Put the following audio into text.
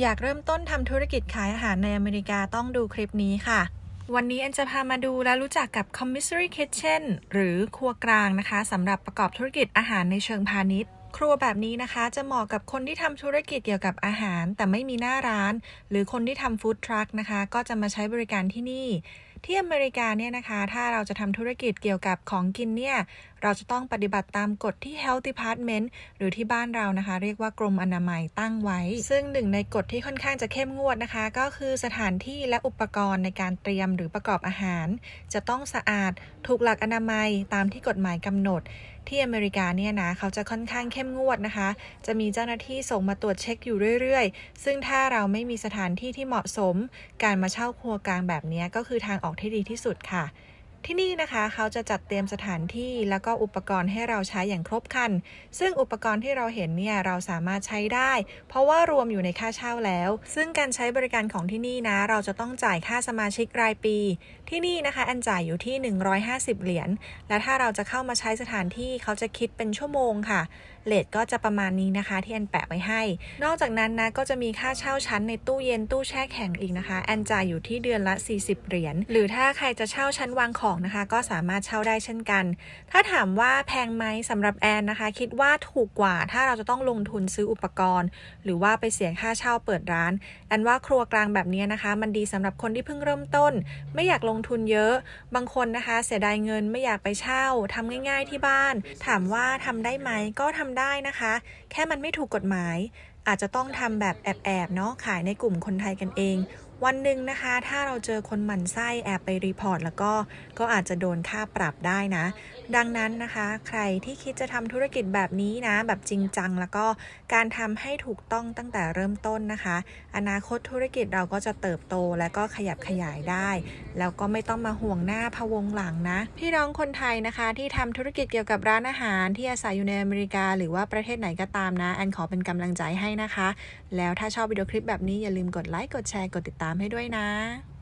อยากเริ่มต้นทำธุรกิจขายอาหารในอเมริกาต้องดูคลิปนี้ค่ะ วันนี้แอนจะพามาดูและรู้จักกับ commissary kitchen หรือครัวกลางนะคะสำหรับประกอบธุรกิจอาหารในเชิงพาณิชย์ ครัวแบบนี้นะคะ จะเหมาะกับคนที่ทำธุรกิจเกี่ยวกับอาหาร แต่ไม่มีหน้าร้าน หรือคนที่ทำฟู้ดทรัคนะคะ ก็จะมาใช้บริการที่นี่ ที่อเมริกาเนี่ยนะคะ ถ้าเราจะทำธุรกิจเกี่ยวกับของกินเนี่ย เราจะต้องปฏิบัติตามกฎที่ Health Department หรือที่บ้านเรานะคะ เรียกว่ากรมอนามัยตั้งไว้ ซึ่งหนึ่งในกฎที่ค่อนข้างจะเข้มงวดนะคะ ก็คือสถานที่และอุปกรณ์ในการเตรียมหรือประกอบอาหาร จะต้องสะอาด ถูกหลักอนามัยตามที่กฎหมายกำหนด ที่อเมริกาเนี่ยนะเขาจะค่อนข้างเข้มงวดนะคะ จะมีเจ้าหน้าที่ส่งมาตรวจเช็คอยู่เรื่อยๆ ซึ่งถ้าเราไม่มีสถานที่ที่เหมาะสม การมาเช่าครัวกลางแบบนี้ก็คือทางออกที่ดีที่สุดค่ะ ที่นี่นะคะเขาจะจัดเตรียมสถานที่แล้วก็อุปกรณ์ให้เราใช้อย่างครบครัน ซึ่งอุปกรณ์ที่เราเห็นเนี่ยเราสามารถใช้ได้ เพราะว่ารวมอยู่ในค่าเช่าแล้ว ซึ่งการใช้บริการของที่นี่นะ เราจะต้องจ่ายค่าสมาชิกรายปี ที่นี่นะคะอันจ่ายอยู่ที่ 150 เหรียญ และถ้าเราจะเข้ามาใช้สถานที่เขาจะคิดเป็นชั่วโมงค่ะ เลทก็จะประมาณนี้นะคะที่แอนแปะไว้ให้ นอกจากนั้นนะก็จะมีค่าเช่าชั้นในตู้เย็นตู้แช่แข็งอีกนะคะแอนจ่ายอยู่ที่เดือนละ 40 เหรียญ หรือถ้าใครจะเช่าชั้นวางของนะคะ ก็สามารถเช่าได้เช่นกัน ถ้าถามว่าแพงไหมสำหรับแอนนะคะ คิดว่าถูกกว่าถ้าเราจะต้องลงทุนซื้ออุปกรณ์ หรือว่าไปเสียค่าเช่าเปิดร้านแอนว่าครัวกลางแบบนี้นะคะ มันดีสำหรับคนที่เพิ่งเริ่มต้น ไม่อยากลงทุนเยอะ บางคนนะคะ เสียดายเงินไม่อยากไปเช่าทำง่าย ๆที่บ้าน ถามว่าทำได้ไหมก็ทำได้นะคะ แค่มันไม่ถูกกฎหมายอาจจะต้องทำแบบแอบๆเนาะขายในกลุ่มคนไทยกันเอง วันหนึ่งนะคะ ถ้าเราเจอคนหมั่นไส้แอบไปรีพอร์ตแล้วก็ก็อาจจะโดนค่าปรับได้นะ ดังนั้นนะคะ ใครที่คิดจะทำธุรกิจแบบนี้นะ แบบจริงจัง แล้วก็การทำให้ถูกต้องตั้งแต่เริ่มต้นนะคะ อนาคตธุรกิจเราก็จะเติบโตและก็ขยับขยายได้ แล้วก็ไม่ต้องมาห่วงหน้าพะวงหลังนะ พี่น้องคนไทยนะคะ ที่ทำธุรกิจเกี่ยวกับร้านอาหารที่อาศัยอยู่ในอเมริกา หรือว่าประเทศไหนก็ตามนะแอนขอเป็นกำลังใจให้นะคะ แล้วถ้าชอบวิดีโอคลิปแบบนี้อย่าลืมกดไลค์กดแชร์กดติดตามามให้ด้วยนะ